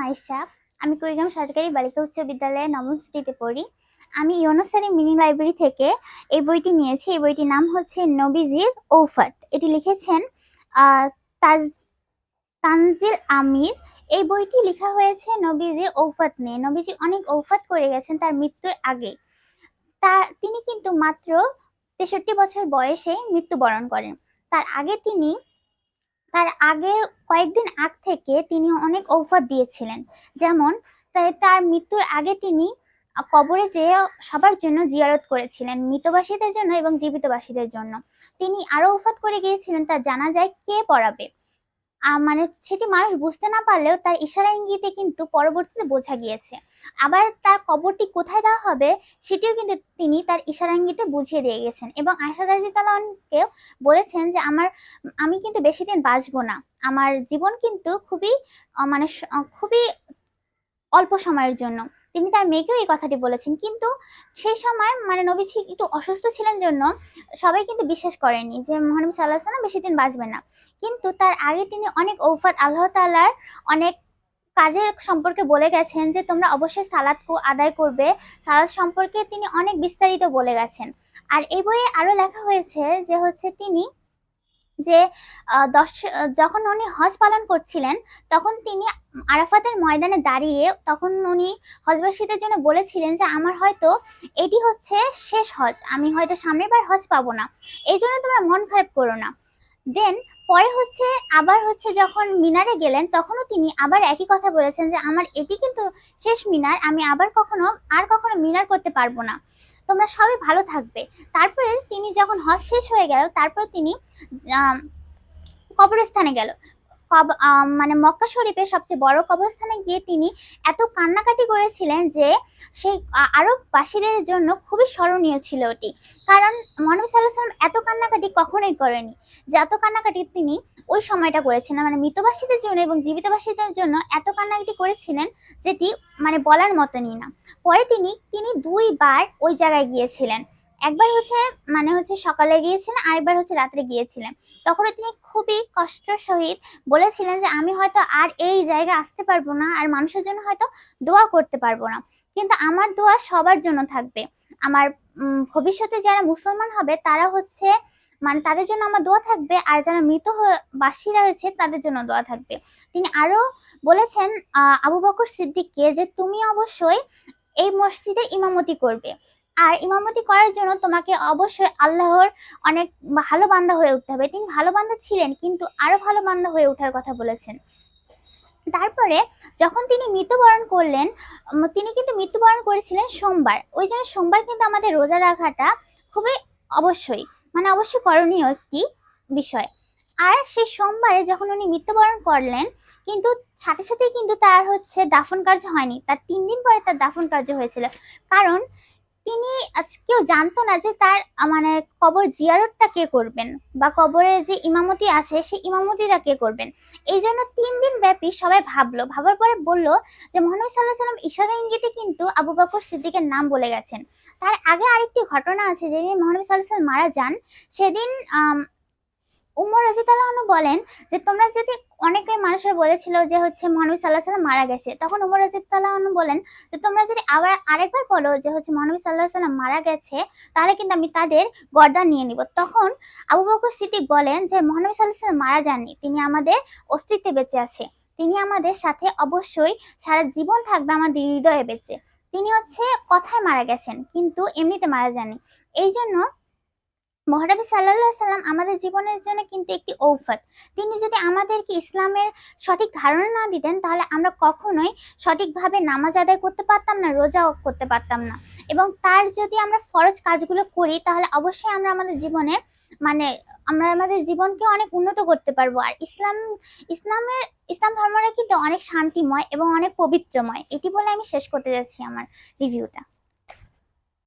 মাইশা আমি কুড়িগ্রাম সরকারি বালিকা উচ্চ বিদ্যালয়ে নবম শ্রেণীতে পড়ি। আমি ইউনুসারি মিনি লাইব্রেরি থেকে এই বইটি নিয়েছি। এই বইটির নাম হচ্ছে নবীজির ঔফাত। এটি লিখেছেন তাজ, তানজিল আমির। এই বইটি লেখা হয়েছে নবীজির ঔফাত নিয়ে। নবীজি অনেক ঔফাত করে গেছেন তার মৃত্যুর আগে। তা, তিনি কিন্তু মাত্র তেষট্টি বছর বয়সে মৃত্যুবরণ করেন। তার আগে তিনি তার আগের কয়েকদিন আগ থেকে তিনি অনেক ঔফাত দিয়েছিলেন। যেমন তার মৃত্যুর আগে তিনি কবরে যেয়ে সবার জন্য জিয়ারত করেছিলেন, মৃতবাসীদের জন্য এবং জীবিতবাসীদের জন্য। তিনি আরও উফাত করে গিয়েছিলেন, তা জানা যায় কে পড়াবে। মানে সেটি মানুষ বুঝতে না পারলেও তার ইশারা ইঙ্গিতে কিন্তু পরবর্তীতে বোঝা গিয়েছে। আবার তার কবরটি কোথায় দেওয়া হবে, সেটিও কিন্তু তিনি তার ইশারা ইঙ্গিতে বুঝিয়ে দিয়ে গেছেন এবং আয়সা রাজি তালানকেও বলেছেন যে আমার, আমি কিন্তু বেশি দিন বাঁচবো না। আমার জীবন কিন্তু খুবই মানে খুবই অল্প সময়ের জন্য। তিনি তার মেয়েকেও এই কথাটি বলেছেন। কিন্তু সেই সময় মানে নবীজি একটু অসুস্থ ছিলেন জন্য সবাই কিন্তু বিশ্বাস করেনি যে মহানবী সাল্লাহ সাল্লাম বেশি দিন বাঁচবেন না। কিন্তু তার আগে তিনি অনেক ঔফাত আল্লাহ তাআলার অনেক কাজের সম্পর্কে বলে গেছেন যে তোমরা অবশ্যই সালাদ আদায় করবে। সালাদ সম্পর্কে তিনি অনেক বিস্তারিত বলে গেছেন। আর এই বইয়ে আরও লেখা হয়েছে যে হচ্ছে তিনি যে দশ, যখন উনি হজ পালন করছিলেন, তখন তিনি আরাফাতের ময়দানে দাঁড়িয়ে তখন উনি হজবাসীদের জন্য বলেছিলেন যে, আমার হয়তো এটি হচ্ছে শেষ হজ, আমি হয়তো সামনের বার হজ পাবো না। এই জন্য তোমরা মন খারাপ করো না। দেন পরে হচ্ছে, আবার হচ্ছে যখন মিনারে গেলেন, তখনও তিনি আবার একই কথা বলেছেন যে, আমার এটি কিন্তু শেষ মিনার, আমি আবার কখনো, আর কখনো মিনার করতে পারব না। তোমরা সবাই ভালো থাকবে। তারপরে তিনি যখন হজ শেষ হয়ে গেল, তারপর তিনি কবরস্থানে গেল। মানে মক্কা শরীফের সবচেয়ে বড় কবরস্থানে গিয়ে তিনি এত কান্নাকাটি করেছিলেন যে সেই, আ- আরব বাসীদের জন্য খুবই স্মরণীয় ছিল ওটি। কারণ মহানবী সাল্লাম এত কান্নাকাটি কখনোই করেনি। যে এত কান্নাকাটি তিনি ওই সময়টা করেছিলেন মানে মৃতবাসীদের জন্য এবং জীবিতবাসীদের জন্য এত কান্নাকাটি করেছিলেন যেটি মানে বলার মতনই না। পরে তিনি তিনি দুইবার ওই জায়গায় গিয়েছিলেন। একবার হচ্ছে মানে হচ্ছে সকালে গিয়েছিলেন, আরেকবার হচ্ছে রাত্রে গিয়েছিলেন। তখনও তিনি খুবই কষ্ট সহিত বলেছিলেন যে, আমি হয়তো আর এই জায়গায় আসতে পারব না, আর মানুষের জন্য হয়তো দোয়া করতে পারব না। কিন্তু আমার দোয়া সবার জন্য থাকবে। আমার ভবিষ্যতে যারা মুসলমান হবে, তারা হচ্ছে মানে তাদের জন্য আমার দোয়া থাকবে, আর যারা মৃত বাসীরা রয়েছে, তাদের জন্য দোয়া থাকবে। তিনি আরও বলেছেন আবু বকর সিদ্দিককে যে, তুমি অবশ্যই এই মসজিদে ইমামতি করবে। আর ইমামতি করার জন্য তোমাকে অবশ্যই আল্লাহর অনেক ভালো বান্দা হয়ে উঠতে হবে। তিনি ভালো বান্দা ছিলেন, কিন্তু আরও ভালো বান্দা হয়ে ওঠার কথা বলেছেন। তারপরে যখন তিনি মৃত্যুবরণ করলেন তিনি কিন্তু মৃত্যুবরণ করেছিলেন সোমবার। ওই জন্য সোমবার কিন্তু আমাদের রোজা রাখাটা খুবই অবশ্যই মানে অবশ্যই করণীয় একটি বিষয়। আর সেই সোমবারে যখন উনি মৃত্যুবরণ করলেন, কিন্তু সাথে সাথেই কিন্তু তার হচ্ছে দাফন কার্য হয়নি। তার তিন দিন পরে তার দাফন কার্য হয়েছিল। কারণ তিনি কেউ জানতো না যে তার মানে কবর জিয়ারতটা কে করবেন? বা কবরের যে ইমামতি আছে, সেই ইমামতিটা কে করবেন? এই জন্য তিন দিন ব্যাপী সবাই ভাবলো। ভাবার পরে বলল যে মহানবী সাল্লাহ সাল্লাম ইশারা ইঙ্গিতে কিন্তু আবু বকর সিদ্দিকের নাম বলে গেছেন। তার আগে আরেকটি ঘটনা আছে, যেদিন মহানবী সাল্লাহ সাল্লাম মারা যান, সেদিন উমর রাজিতালাহনু বলেন যে, তোমরা যদি অনেকে মানুষের বলেছিল যে, হচ্ছে মহানবী সাল্লাহ সাল্লাম মারা গেছে, তখন উমর রাজিতালাহনু বলেন যে, তোমরা যদি আবার আরেকবার বলো যে, হচ্ছে মহানবী সাল্লাহ সাল্লাম মারা গেছে, তাহলে কিন্তু আমি তাদের গর্দান নিয়ে নিব। তখন আবু বকর সিদ্দিক বলেন যে, মহানবী সাল্লাহ সাল্লাম মারা যাননি, তিনি আমাদের অস্তিত্বে বেঁচে আছে, তিনি আমাদের সাথে অবশ্যই সারা জীবন থাকবে, আমাদের হৃদয়ে বেঁচে, তিনি হচ্ছে কথায় মারা গেছেন, কিন্তু এমনিতে মারা যাননি। এই জন্য মহানবী সাল্লাহ সাল্লাম আমাদের জীবনের জন্য কিন্তু একটি ঔফত। তিনি যদি আমাদেরকে ইসলামের সঠিক ধারণা না দিতেন, তাহলে আমরা কখনোই সঠিকভাবে নামাজ আদায় করতে পারতাম না, রোজাও করতে পারতাম না। এবং তার যদি আমরা ফরজ কাজগুলো করি, তাহলে অবশ্যই আমরা আমাদের জীবনে মানে আমরা আমাদের জীবনকে অনেক উন্নত করতে পারব। আর ইসলাম, ইসলামের, ইসলাম ধর্মটা কিন্তু অনেক শান্তিময় এবং অনেক পবিত্রময়। এটি বলে আমি শেষ করতে যাচ্ছি আমার রিভিউটা